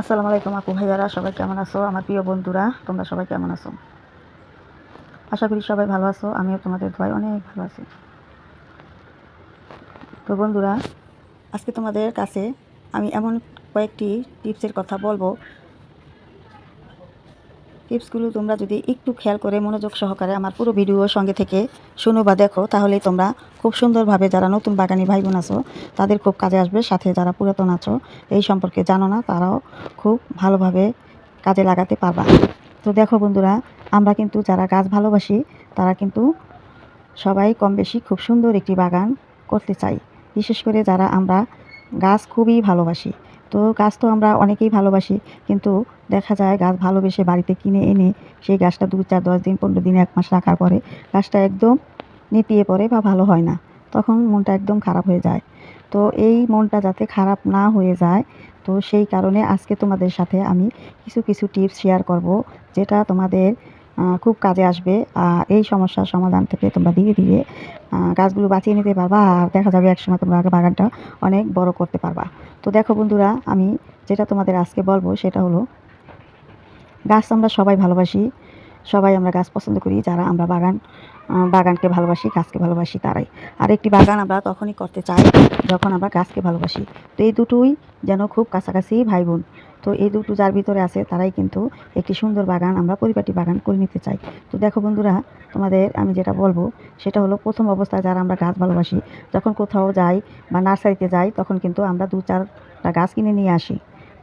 আসসালামু আলাইকুম আপু ভাইয়ারা, সবাই কেমন আছো? আমার প্রিয় বন্ধুরা, তোমরা সবাই কেমন আছো? আশা করি সবাই ভালো আছো, আমিও তোমাদের দোয়ায় অনেক ভালো আছি। তো বন্ধুরা, আজকে তোমাদের কাছে আমি এমন কয়েকটি টিপসের কথা বলব টিপসগুলো তোমরা যদি একটু খেয়াল করে মনোযোগ সহকারে আমার পুরো ভিডিও সঙ্গে থেকে শুনো বা দেখো, তাহলেই তোমরা খুব সুন্দরভাবে যারা নতুন বাগানি ভাই বোন আছো, তাদের খুব কাজে আসবে। সাথে যারা পুরাতন আছো, এই সম্পর্কে জানো না, তারাও খুব ভালোভাবে কাজে লাগাতে পারবা। তো দেখো বন্ধুরা, আমরা কিন্তু যারা গাছ ভালোবাসি, তারা কিন্তু সবাই কম বেশি খুব সুন্দর একটি বাগান করতে চাই। বিশেষ করে যারা আমরা গাছ খুবই ভালোবাসি তো গাছ তো আমরা অনেকেই ভালোবাসি, কিন্তু দেখা যায় গাছ ভালোবেসে বাড়িতে কিনে এনে সেই গাছটা দু চার দশ দিন, পনেরো দিন, এক মাস রাখার পরে গাছটা একদম নেতিয়ে পড়ে বা ভালো হয় না। তখন মনটা একদম খারাপ হয়ে যায়। তো এই মনটা যাতে খারাপ না হয়ে যায়, তো সেই কারণে আজকে তোমাদের সাথে আমি কিছু কিছু টিপস শেয়ার করব, যেটা তোমাদের খুব কাজে আসবে। এই সমস্যার সমাধান থেকে তোমরা ধীরে ধীরে গাছগুলো বাঁচিয়ে নিতে পারবা আর দেখা যাবে একসময় তোমরা বাগানটা অনেক বড় করতে পারবা। তো দেখো বন্ধুরা, আমি যেটা তোমাদের আজকে বলব সেটা হলো, গাছ আমরা সবাই ভালোবাসি, সবাই আমরা গাছ পছন্দ করি, যারা আমরা বাগান বাগানকে ভালোবাসি, গাছকে ভালোবাসি তারাই। আর একটি বাগান আমরা তখনই করতে চাই যখন আমরা গাছকে ভালোবাসি। তো এই দুটোই যেন খুব কাছাকাছি ভাই বোন তো এই দুটো যার ভিতরে আছে তারাই কিন্তু একটি সুন্দর বাগান আমরা পরিপাটি বাগান করে নিতে চাই। তো দেখো বন্ধুরা, তোমাদের আমি যেটা বলব, সেটা হলো প্রথম অবস্থায় যারা আমরা গাছ ভালোবাসি, যখন কোথাও যাই বা নার্সারিতে যাই, তখন কিন্তু আমরা দু চারটা গাছ কিনে নিয়ে আসি।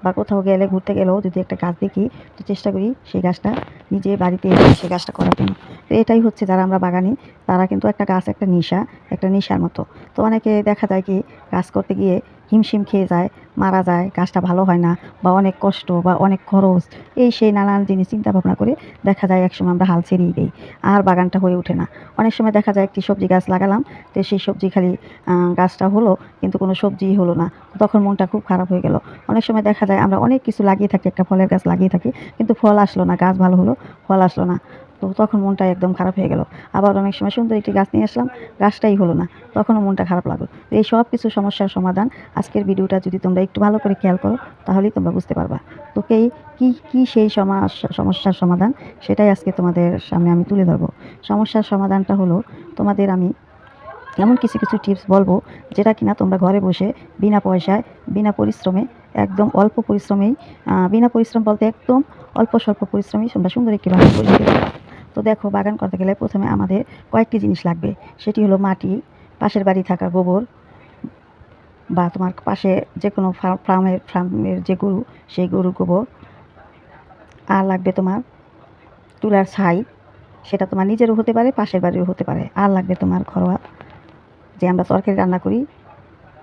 বা কোথাও গেলে, ঘুরতে গেলেও যদি একটা গাছ দেখি, তো চেষ্টা করি সেই গাছটা নিজে বাড়িতে এসে সেই গাছটা করার জন্য। তো এটাই হচ্ছে যারা আমরা বাগানি, তারা কিন্তু একটা গাছ, একটা নেশা, একটা নেশার মতো। তো অনেকে দেখা যায় কি গাছ করতে গিয়ে হিমশিম খেয়ে যায়, মারা যায় গাছটা ভালো হয় না বা অনেক কষ্ট বা অনেক খরচ, এই সেই নানান জিনিস চিন্তা ভাবনা করে দেখা যায় একসময় আমরা হাল ছেড়েই দিই। আর বাগানটা হয়ে ওঠে না। অনেক সময় দেখা যায় একটি সবজি গাছ লাগালাম, তো সেই সবজি খালি গাছটা হলো, কিন্তু কোনো সবজিই হলো না। তখন মনটা খুব খারাপ হয়ে গেল। অনেক সময় দেখা যায় আমরা অনেক কিছু লাগিয়ে থাকি, একটা ফলের গাছ লাগিয়ে থাকি, কিন্তু ফল আসলো না, গাছ ভালো হলো, ফল আসলো না। তো তখন মনটা একদম খারাপ হয়ে গেল। আবার অনেক সময় সুন্দর একটি গাছ নিয়ে আসলাম, গাছটাই হলো না। তখনও মনটা খারাপ লাগল। তো এই সব কিছু সমস্যার সমাধান আজকের ভিডিওটা যদি তোমরা একটু ভালো করে খেয়াল করো, তাহলেই তোমরা বুঝতে পারবা। তো কে, কী সেই সমস্যা, সমস্যার সমাধান, সেটাই আজকে তোমাদের সামনে আমি তুলে ধরবো। সমস্যার সমাধানটা হলো, তোমাদের আমি এমন কিছু কিছু টিপস বলব, যেটা কিনা তোমরা ঘরে বসে বিনা পয়সায়, বিনা পরিশ্রমে, একদম অল্প পরিশ্রমেই বিনা পরিশ্রম বলতে একদম অল্প স্বল্প পরিশ্রমেই তোমরা সুন্দর একটি নিতে পারবা। তো দেখো, বাগান করতে গেলে প্রথমে আমাদের কয়েকটি জিনিস লাগবে। সেটি হলো মাটি, পাশের বাড়ি থাকা গোবর, বা তোমার পাশে যে কোনো ফার্মের ফার্মের যে গরু, সেই গরুর গোবর। আর লাগবে তোমার তুলার ছাই, সেটা তোমার নিজেরও হতে পারে, পাশের বাড়িরও হতে পারে। আর লাগবে তোমার ঘরোয়া, যে আমরা তরকারি রান্না করি,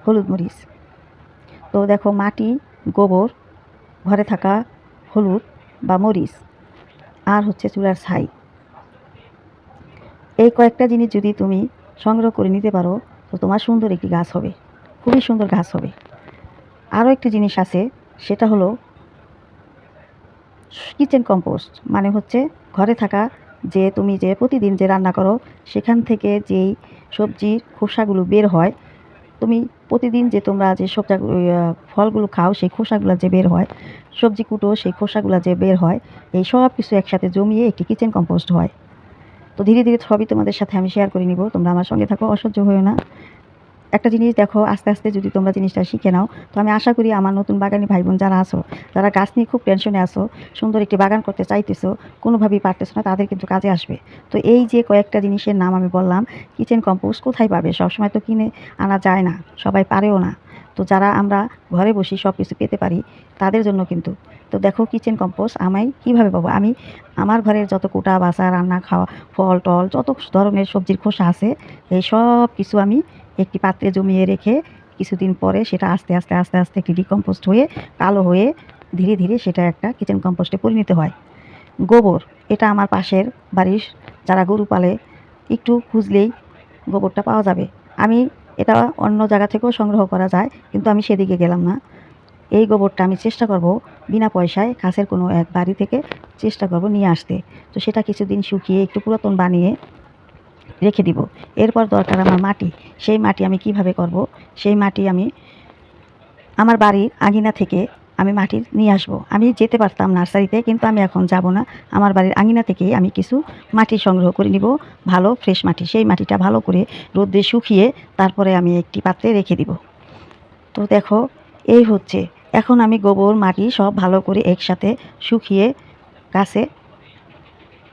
হলুদ মরিচ। তো দেখো, মাটি, গোবর, ঘরে থাকা হলুদ বা মরিচ। আর হচ্ছে চুলার ছাই। এই কয়েকটা জিনিস যদি তুমি সংগ্রহ করে নিতে পারো, তো তোমার সুন্দর একটি গাছ হবে। খুবই সুন্দর গাছ হবে। আরও একটি জিনিস আছে, সেটা হলো কিচেন কম্পোস্ট মানে হচ্ছে ঘরে থাকা যে তুমি যে প্রতিদিন যে রান্না করো, সেখান থেকে যেই সবজির খোসাগুলো বের হয়, তুমি প্রতিদিন যে তোমরা যে সবজি ফলগুলো খাও, সেই খোসাগুলো যে বের হয়, সবজি কুটো, সেই খোসাগুলো যে বের হয়, এই সব কিছু একসাথে জমিয়ে একটি কিচেন কম্পোস্ট হয়। তো ধীরে ধীরে সবই তোমাদের সাথে আমি শেয়ার করে নিব। তোমরা আমার সঙ্গে থাকো, অসহ্য হয়েও না। একটা জিনিস দেখো, আস্তে আস্তে যদি তোমরা জিনিসটা শিখে নাও, তো আমি আশা করি আমার নতুন বাগানি ভাই বোন যারা আছো, যারা গাছ নিয়ে খুব টেনশনে আছো, সুন্দর একটি বাগান করতে চাইতেছো, কোনোভাবেই পারতেছো না, তাদের কিন্তু কাজে আসবে। তো এই যে কয়েকটা জিনিসের নাম আমি বললাম কিচেন কম্পোস্ট কোথায় পাবে? সবসময় তো কিনে আনা যায় না, সবাই পারেও না। তো যারা আমরা ঘরে বসে সব কিছু পেতে পারি, তাদের জন্য কিন্তু তো দেখো কিচেন কম্পোস্ট আমি কীভাবে পাবো? আমি আমার ঘরের যত কোটা বাসা রান্না, খাওয়া, ফল, টল, যত ধরনের সবজির খোসা আছে, এই সব কিছু আমি একটি পাত্রে জমিয়ে রেখে কিছুদিন পরে সেটা আস্তে আস্তে আস্তে আস্তে একটি ডিকম্পোস্ট হয়ে, কালো হয়ে ধীরে ধীরে সেটা একটা কিচেন কম্পোস্টে পরিণত হয়। গোবর, এটা আমার পাশের বাড়ির যারা গরু পালে, একটু খুঁজলেই গোবরটা পাওয়া যাবে। আমি এটা অন্য জায়গা থেকেও সংগ্রহ করা যায়, কিন্তু আমি সেদিকে গেলাম না। এই গোবরটা আমি চেষ্টা করব বিনা পয়সায় কাছের কোনো এক বাড়ি থেকে চেষ্টা করব নিয়ে আসতে। তো সেটা কিছুদিন শুকিয়ে একটু পুরাতন বানিয়ে রেখে দিব। এরপর দরকার আমার মাটি। সেই মাটি আমি কীভাবে করব? সেই মাটি আমি আমার বাড়ির আঙিনা থেকে আমি মাটি নিয়ে আসব। আমি যেতে পারতাম নার্সারিতে, কিন্তু আমি এখন যাব না। আমার বাড়ির আঙিনা থেকে আমি কিছু মাটি সংগ্রহ করে নিব। ভালো, ফ্রেশ মাটি। সেই মাটিটা ভালো করে রোদে শুকিয়ে তারপরে আমি একটি পাত্রে রেখে দিব। তো দেখো, এই হচ্ছে এখন আমি গোবর, মাটি সব ভালো করে একসাথে শুকিয়ে গাছে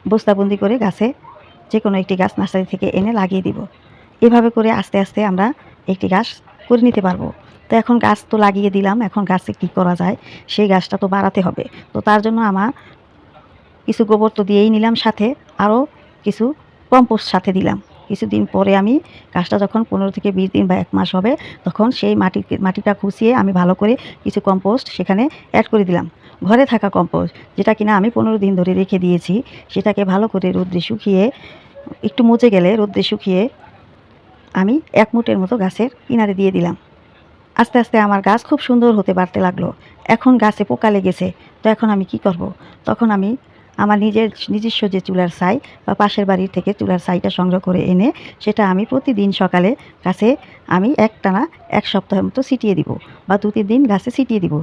বস্তাবন্দি করে গাছে যে কোনো একটি গাছ নার্সারি থেকে এনে লাগিয়ে দিব। এভাবে করে আস্তে আস্তে আমরা একটি গাছ করে নিতে পারব। তো এখন গাছ তো লাগিয়ে দিলাম, এখন গাছে কী করা যায়? সেই গাছটা তো বাড়াতে হবে। তো তার জন্য আমার কিছু গোবর তো দিয়েই নিলাম সাথে, আরও কিছু কম্পোস্ট সাথে দিলাম। কিছুদিন পরে আমি গাছটা যখন পনেরো থেকে বিশ দিন বা এক মাস হবে, তখন সেই মাটি, মাটিটা খুঁচিয়ে আমি ভালো করে কিছু কম্পোস্ট সেখানে অ্যাড করে দিলাম। ঘরে থাকা কম্পোস্ট যেটা কিনা আমি পনেরো দিন ধরে রেখে দিয়েছি, সেটাকে ভালো করে রোদ্রে শুকিয়ে, একটু মজে গেলে রোদ্রে শুকিয়ে আমি এক মুটের মতো গাছের কিনারে দিয়ে দিলাম। আস্তে আস্তে আমার গাছ খুব সুন্দর হতে বাড়তে লাগল। এখন গাছে পোকা লেগেছে, তো এখন আমি কি করব। তখন আমি আমার নিজের নিজস্ব যে চুলার ছাই বা পাশের বাড়ির থেকে চুলার ছাইটা সংগ্রহ করে এনে সেটা আমি প্রতিদিন সকালে কাছে আমি একটানা এক সপ্তাহের মতো ছিটিয়ে দিব বা দু তিন দিন গাছে ছিটিয়ে দিব।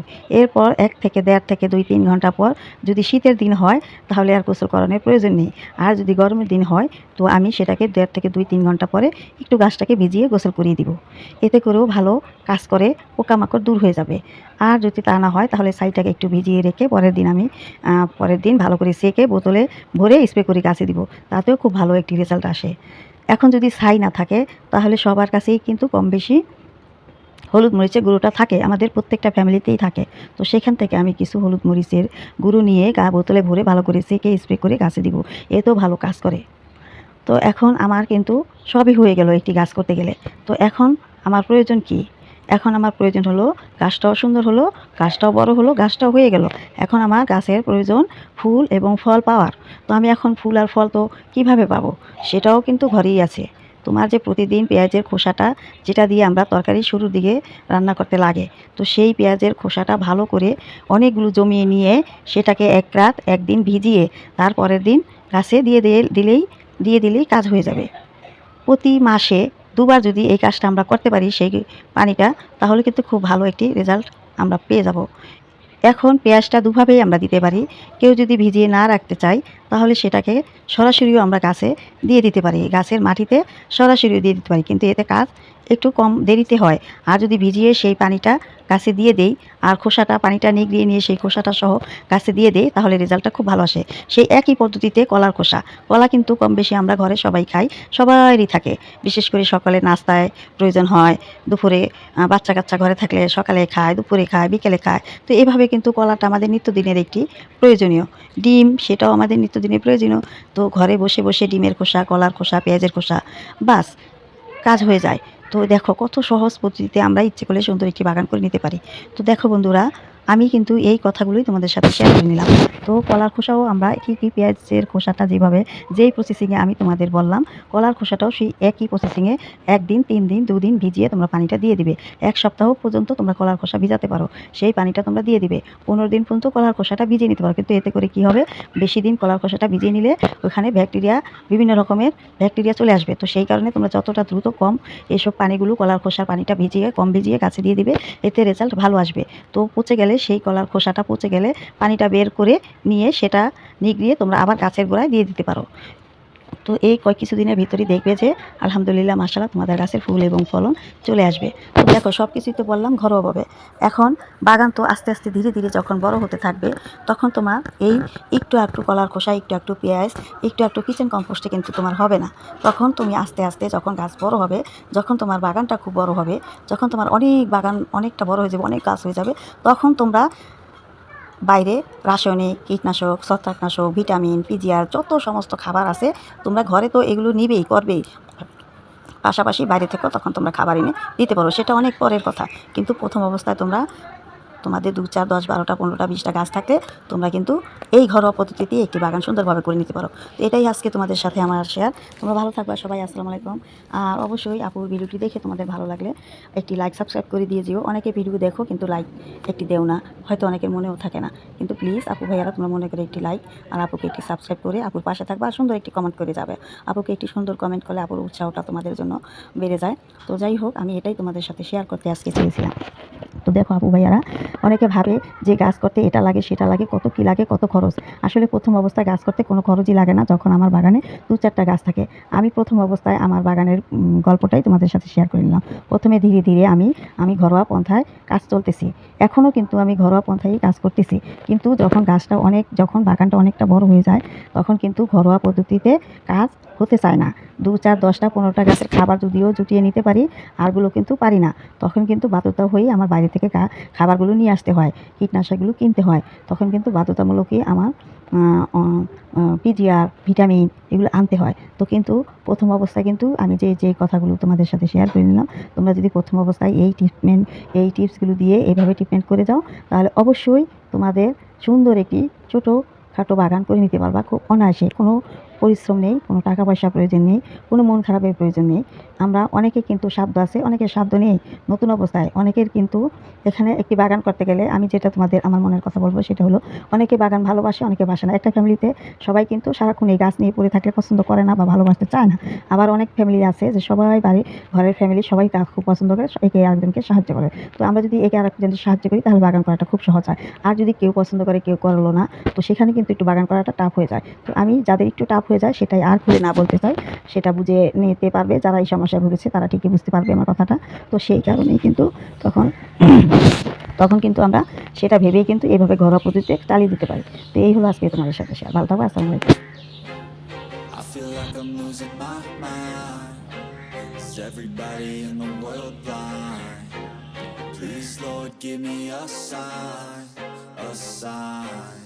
এরপর এক থেকে দেড় থেকে দুই তিন ঘণ্টা পর যদি শীতের দিন হয়, তাহলে আর গোসল করানোর প্রয়োজন নেই। আর যদি গরমের দিন হয়, তো আমি সেটাকে দেড় থেকে দুই তিন ঘণ্টা পরে একটু গাছটাকে ভিজিয়ে গোসল করিয়ে দিব। এতে করেও ভালো কাজ করে পোকামাকড় দূর হয়ে যাবে। আর যদি তা না হয়, তাহলে ছাইটাকে একটু ভিজিয়ে রেখে পরের দিন আমি পরের দিন ভালো করে সেকে বোতলে ভরে স্প্রে করে গাছে দিব। তাতেও খুব ভালো একটি রেজাল্ট আসে। এখন যদি ছাই না থাকে, তাহলে সবার কাছেই কিন্তু কম বেশি হলুদ মরিচের গুঁড়োটা থাকে, আমাদের প্রত্যেকটা ফ্যামিলিতেই থাকে। তো সেখান থেকে আমি কিছু হলুদ মরিচের গুঁড়ো নিয়ে গা বোতলে ভরে ভালো করে সেকে স্প্রে করে গাছে দিব। এতেও ভালো কাজ করে। তো এখন আমার কিন্তু সবই হয়ে গেল একটি গাছ করতে গেলে। তো এখন আমার প্রয়োজন কি? এখন আমার প্রয়োজন হলো গাছটাও সুন্দর হলো, গাছটাও বড় হলো, গাছটাও হয়ে গেল। এখন আমার গাছের প্রয়োজন ফুল এবং ফল পাওয়ার। তো আমি এখন ফুল আর ফল তো কীভাবে পাবো? সেটাও কিন্তু ঘরেই আছে। তোমার যে প্রতিদিন পেঁয়াজের খোসাটা, যেটা দিয়ে আমরা তরকারি শুরুর দিকে রান্না করতে লাগে, তো সেই পেঁয়াজের খোসাটা ভালো করে অনেকগুলো জমিয়ে নিয়ে সেটাকে এক রাত একদিন ভিজিয়ে তারপরের দিন গাছে দিয়ে দিলেই দিয়ে দিলেই কাজ হয়ে যাবে। প্রতি মাসে দুবার যদি এই কাজটা আমরা করতে পারি সেই পানিটা, তাহলে কিন্তু খুব ভালো একটি রেজাল্ট আমরা পেয়ে যাব। এখন পেঁয়াজটা দুভাবেই আমরা দিতে পারি। কেউ যদি ভিজিয়ে না রাখতে চাই তাহলে সেটাকে সরাসরিও আমরা গাছে দিয়ে দিতে পারি। গাছের মাটিতে সরাসরিও দিয়ে দিতে পারি। কিন্তু এতে কাজ একটু কম দেরিতে হয়। আর যদি ভিজিয়ে সেই পানিটা গাছে দিয়ে দেই, আর খোসাটা, পানিটা নিগড়িয়ে নিয়ে সেই খোসাটা সহ গাছে দিয়ে দেই, তাহলে রেজাল্টটা খুব ভালো আসে। সেই একই পদ্ধতিতে কলার খোসা। কলা কিন্তু কম বেশি আমরা ঘরে সবাই খাই, সবারই থাকে। বিশেষ করে সকালে নাস্তায় প্রয়োজন হয়, দুপুরে বাচ্চা কাচ্চা ঘরে থাকলে সকালে খায়, দুপুরে খায়, বিকেলে খায়। তো এভাবে কিন্তু কলাটা আমাদের নিত্যদিনের একটি প্রয়োজনীয়। ডিম, সেটাও আমাদের নিত্যদিনের প্রয়োজনীয় তো ঘরে বসে বসে ডিমের খোসা, কলার খোসা, পেঁয়াজের খোসা, বাস, কাজ হয়ে যায়। তো দেখো কত সহজ পদ্ধতিতে আমরা ইচ্ছে করলে সুন্দর একটি বাগান করে নিতে পারি। তো দেখো বন্ধুরা আমি কিন্তু এই কথাগুলোই তোমাদের সাথে শেয়ার করে নিলাম। তো কলার খোসাও আমরা ঠিকই পেঁয়াজের খোসাটা যেভাবে, যেই প্রসেসিংয়ে আমি তোমাদের বললাম, কলার খোসাটাও সেই একই প্রসেসিংয়ে একদিন, তিন দিন, দুদিন ভিজিয়ে তোমরা পানিটা দিয়ে দিবে। এক সপ্তাহ পর্যন্ত তোমরা কলার খোসা ভিজাতে পারো। সেই পানিটা তোমরা দিয়ে দিবে। পনেরো দিন পর্যন্ত কলার খোসাটা ভিজিয়ে নিতে পারো। কিন্তু এতে করে কি হবে? বেশি দিন কলার খোসাটা ভিজিয়ে নিলে ওখানে ব্যাকটেরিয়া, বিভিন্ন রকমের ব্যাকটেরিয়া চলে আসবে। তো সেই কারণে তোমরা যতটা দ্রুত কম এইসব পানিগুলো কলার খোসার পানিটা ভিজিয়ে, কম ভিজিয়ে গাছে দিয়ে দিবে, এতে রেজাল্ট ভালো আসবে। তো পচে গেলে সেই কলার খোসাটা পচে গেলে পানিটা বের করে নিয়ে সেটা নিগড়িয়ে তোমরা আবার গাছের গোড়ায় দিয়ে দিতে পারো। তো এই কয়েক কিছুদিনের ভিতরে দেখবে যে, আলহামদুলিল্লাহ মাসালা তোমাদের গাছের ফুল এবং ফলন চলে আসবে। তো দেখো সব কিছুই তো বললাম ঘরোয়াভাবে এখন বাগান তো আস্তে আস্তে ধীরে ধীরে যখন বড় হতে থাকবে, তখন তোমার এই একটু একটু কলার খোসা, একটু একটু পেঁয়াজ, একটু একটু কিচেন কম্পোস্টে কিন্তু তোমার হবে না। তখন তুমি আস্তে আস্তে যখন গাছ বড় হবে, যখন তোমার বাগানটা খুব বড় হবে, যখন তোমার অনেক বাগান অনেকটা বড় হয়ে যাবে, অনেক গাছ হয়ে যাবে, তখন তোমরা বাইরে রাসায়নিক কীটনাশক, ছত্রাকনাশক, ভিটামিন, পিজিআর যত সমস্ত খাবার আছে, তোমরা ঘরে তো এগুলো নিবেই, করবেই। পাশাপাশি বাইরে থেকেও তখন তোমরা খাবার এনে দিতে পারো, সেটা অনেক পরের কথা। কিন্তু প্রথম অবস্থায় তোমরা তোমাদের দু চার, দশ, বারোটা, পনেরোটা, বিশটা গাছ থাকলে তোমরা কিন্তু এই ঘরোয়া পদ্ধতিতে একটি বাগান সুন্দরভাবে করে নিতে পারো। তো এটাই আজকে তোমাদের সাথে আমার শেয়ার তোমরা ভালো থাকবা সবাই, আসসালামু আলাইকুম। আর অবশ্যই আপুর ভিডিওটি দেখে তোমাদের ভালো লাগলে একটি লাইক সাবস্ক্রাইব করে দিয়ে যেও। অনেকে ভিডিও দেখো কিন্তু লাইক একটি দেও না, হয়তো অনেকের মনেও থাকে না। কিন্তু প্লিজ আপু ভাইয়ারা তোমরা মনে করে একটি লাইক আর আপুকে একটি সাবস্ক্রাইব করে আপুর পাশে থাকবা আর সুন্দর একটি কমেন্ট করে যাবে। আপুকে একটি সুন্দর কমেন্ট করলে আপুর উৎসাহটা তোমাদের জন্য বেড়ে যায়। তো যাই হোক, আমি এটাই তোমাদের সাথে শেয়ার করতে আজকে চেয়েছিলাম। তো দেখো আপু ভাইয়ারা, অনেকে ভাবে যে গাছ করতে এটা লাগে, সেটা লাগে, কত কী লাগে, কত খরচ। আসলে প্রথম অবস্থায় গাছ করতে কোনো খরচই লাগে না যখন আমার বাগানে দু চারটা গাছ থাকে। আমি প্রথম অবস্থায় আমার বাগানের গল্পটাই তোমাদের সাথে শেয়ার করে নিলাম। প্রথমে ধীরে ধীরে আমি আমি ঘরোয়া পন্থায় কাজ চলতেছি। এখনও কিন্তু আমি ঘরোয়া পন্থায় কাজ করতেছি। কিন্তু যখন গাছটা অনেক, যখন বাগানটা অনেকটা বড় হয়ে যায়, তখন কিন্তু ঘরোয়া পদ্ধতিতে কাজ হতে চায় না। দু চার, দশটা, পনেরোটা গাছের খাবার যদিও জুটিয়ে নিতে পারি, আরগুলো কিন্তু পারি না। তখন কিন্তু বাধ্যতা হয়ে আমার বাইরে থেকে খাবারগুলো নিয়ে আসতে হয়, কীটনাশকগুলো কিনতে হয়। তখন কিন্তু বাধ্যতামূলকই আমার পিজিআর, ভিটামিন এগুলো আনতে হয়। তো কিন্তু প্রথম অবস্থায় কিন্তু আমি যে যে কথাগুলো তোমাদের সাথে শেয়ার করে নিলাম, তোমরা যদি প্রথম অবস্থায় এই ট্রিটমেন্ট এই টিপসগুলো দিয়ে এইভাবে ট্রিটমেন্ট করে যাও, তাহলে অবশ্যই তোমাদের সুন্দর একটি ছোটো খাটো বাগান করে নিতে পারবা। খুব অনায়াসে কোনো পরিশ্রম নেই, কোনো টাকা পয়সা প্রয়োজন নেই, কোনো মন খারাপের প্রয়োজন নেই। আমরা অনেকে কিন্তু সাধ্য আছে, অনেকের সাধ্য নেই। নতুন অবস্থায় অনেকের কিন্তু এখানে একটি বাগান করতে গেলে আমি যেটা তোমাদের আমার মনের কথা বলব সেটা হলো, অনেকে বাগান ভালোবাসে, অনেকে বাসে না। একটা ফ্যামিলিতে সবাই কিন্তু সারাক্ষণ এই গাছ নিয়ে পড়ে থাকলে পছন্দ করে না বা ভালোবাসতে চায় না। আবার অনেক ফ্যামিলি আছে যে সবাই বাড়ি, ঘরের ফ্যামিলি সবাই গাছ খুব পছন্দ করে, একে আরেকজনকে সাহায্য করে। তো আমরা যদি একে আরেকজনকে সাহায্য করি তাহলে বাগান করাটা খুব সহজ হয়। আর যদি কেউ পছন্দ করে, কেউ করল না, তো সেখানে কিন্তু একটু বাগান করাটা টাফ হয়ে যায়। তো আমি যাদের একটু টাফ হয়ে যায় সেটাই আর খুলে না বলতে চাই সেটা বুঝে নিতে পারবে যারা এই সমস্যায় ভুগেছে তারা ঠিকই বুঝতে পারবে আমার কথাটা। তো সেই কারণেই কিন্তু তখন তখন কিন্তু আমরা সেটা ভেবেই কিন্তু এইভাবে ঘরোয়া পদ্ধতিতে চালিয়ে দিতে পারি। তো এই হলো আজকে তোমাদের সাথে শেয়ার ভালো থাকব আসসালামু আলাইকুম? Please, Lord, give me a sign, a sign.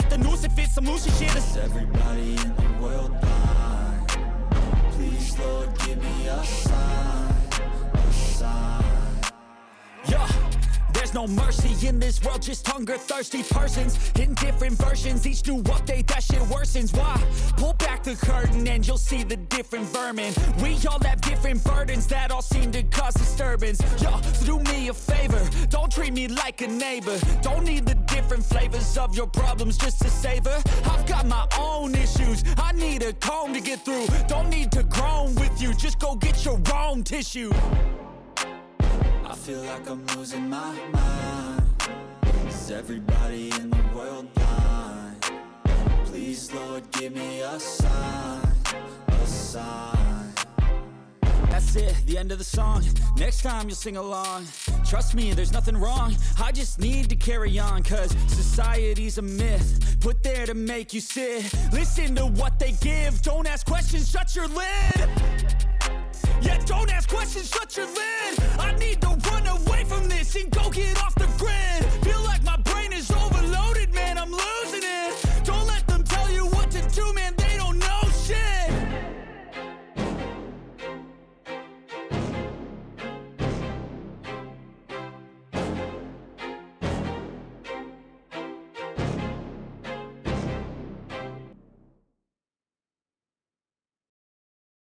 I'm losing it, the noose it fits, I'm shit. Is everybody in the world blind? Please, Lord, give me a sign, a sign. Yeah, there's no mercy in this world, just hunger thirsty persons in different versions. Each new update, that shit worsens. Why? The curtain and you'll see the different vermin. We all have different burdens that all seem to cause disturbance. Yo, so do me a favor, don't treat me like a neighbor. Don't need the different flavors of your problems just to savor. I've got my own issues, I need a comb to get through. Don't need to groan with you, just go get your own tissue. I feel like I'm losing my mind. Is everybody in the world? Please, Lord, give me a sign, a sign. That's it, the end of the song. Next time you'll sing along. Trust me, there's nothing wrong. I just need to carry on, cause society's a myth. Put there to make you sit. Listen to what they give. Don't ask questions, shut your lid. Yeah, don't ask questions, shut your lid. I need to run away